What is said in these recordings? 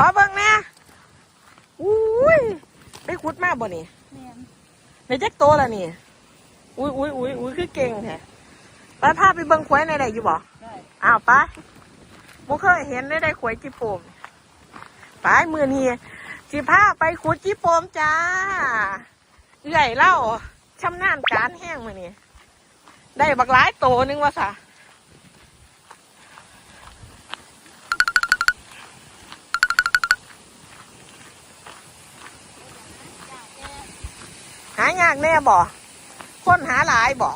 ขอเบิ่งแน่อุ้ยได้ขุดมาบ่นี่แม่นในแจ็คโตแล้วนี่ อุ้ยอุ้ยอุ้ยอุ้ยคือเก่งแท้ไปพาไปเบิ่งควายในใดอยู่บ่ได้อ้าวไปบ่เคยเห็นได้ได้ควายจิโปมไปมือนี้สิพาไปขุดจิโปมจ้าเอื่อยเล่าชำนาญการแห้งมือนี้ได้บักหลายโตนึงว่าซะายากแน่บ่ค้นหาหลายบ่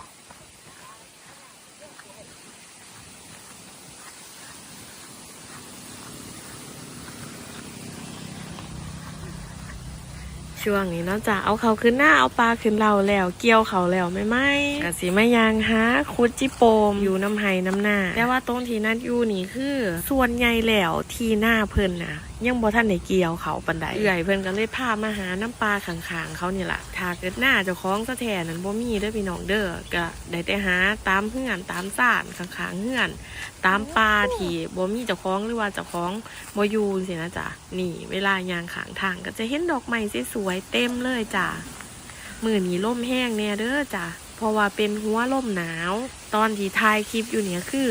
ช่วงนี้เนอกจากเอาเขาขึ้นหน้าเอาปลาขึ้นเราแล้ว เกี่ยวเขาแล้วไม่ไหมกะสีไม่ยางหาคุดจิโปมอยู่น้ำไห้น้ำหน้าแต่ว่าตรงที่นัดอยู่นี่คือ ส่วนใหญ่แล้วที่หน้าเพิ่นนะ ยังบ่ท่านได้เกี่ยวเขาปันใดเอื่อยเพิ่นก็เลยพามาหาน้ำปลาขังๆเขานี่แหละถ้าเกิดหน้าเจ้าของสะแทนนั้นบ่มีเด้อพี่น้องเด้อก็ได้แต่หาตามเฮือนตามซ่านข้างๆเฮือน ตามปลาที่บ่มีเจ้าของหรือว่าเจ้าของบ่อยู่สินะจ๊ะนี่เวลายางขางทางก็จะเห็นดอกไม้สวยๆเต็มเลยจ้ะมือนี้ล่มแห้งแน่เด้อจ้ะ ราะว่าเป็นหัวลมหนาว ตอนที่ถ่ายคลิปอยู่เนี่ยคือ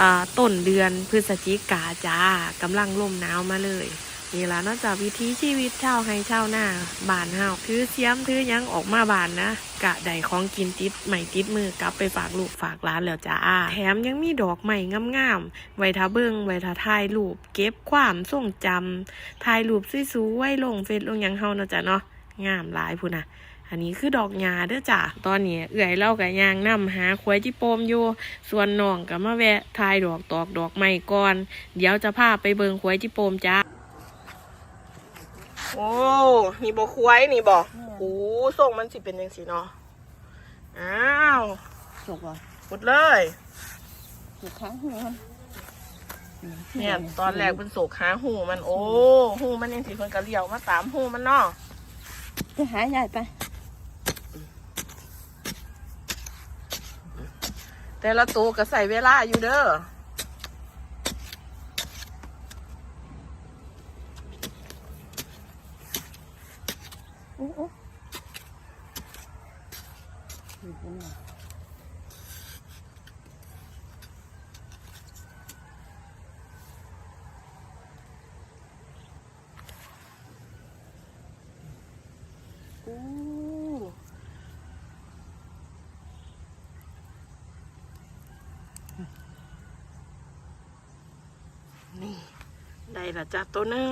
อต้นเดือนพฤศจิกาจ้ากำลังลมหนาวมาเลยนี่ละนอกจากวิถีชีวิตเช่าวไฮชาหน้าบานเฮาถือเสียมถือยังออกมาบานนะ กะได้ของกินติดใหม่ติดมือกลับไปฝากลูกฝากร้านแล้วจ้าแถมยังมีดอกใหม่งามๆไว้ทาเบิงไว้ทาถ่ายรูปเก็บความทรงจำถ่ายรูปสวยๆไหวลงเฟซลงยังเฮาเนาะจ้ะเนาะ งามหลายพูนนะอันนี้คือดอกหญ้าเด้อจ้ะตอนนี้เอื่อยเล่ากับยางนำหาควายจิโปมอยู่ ส่วนน้องก็มาแวะถ่ายดอกตอกดอกใหม่ก่อน เดี๋ยวจะพาไปเบิงควายจิโปมจ้าโอ้มีบ่ควายนี่บ่โอ้ส่งมันสิเป็นยังสิเนาะอ้าวจบอะพุดเลยถูกครั้งหัวเนี่ยตอนแรกเป็นโศกหาหูมันโอ้หูมันยังสิเพิ่นกะเลี้ยวมาตามหูมันเนาะ จะหาใหญ่ไป แต่ละตัวก็ใส่เวลาอยู่เด้อโอ้โอ้ อู้นี่ ได้ละจ้าตัวนึง